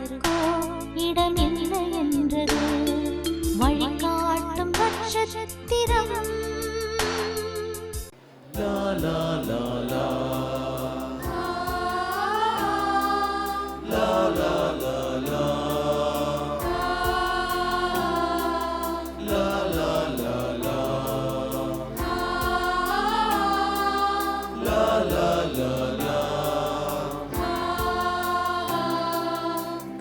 யாருக்கோ இடமில்லை என்றது? வழிகாட்டும் நட்சத்திரம். லா லா லா லா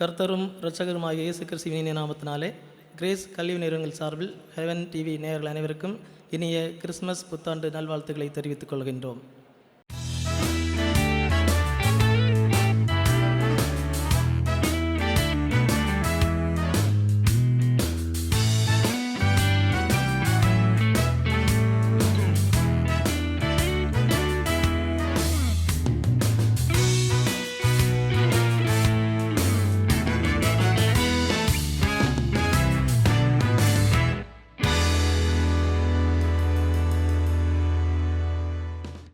கர்த்தரும் இரட்சகருமாகிய இயேசு கிறிஸ்துவின் நாமத்தினாலே கிரேஸ் கல்வி நிறுவனங்கள் சார்பில் ஹெவன் டிவி நேயர்கள் அனைவருக்கும் இனிய கிறிஸ்மஸ் புத்தாண்டு நல்வாழ்த்துக்களை தெரிவித்துக் கொள்கின்றோம்.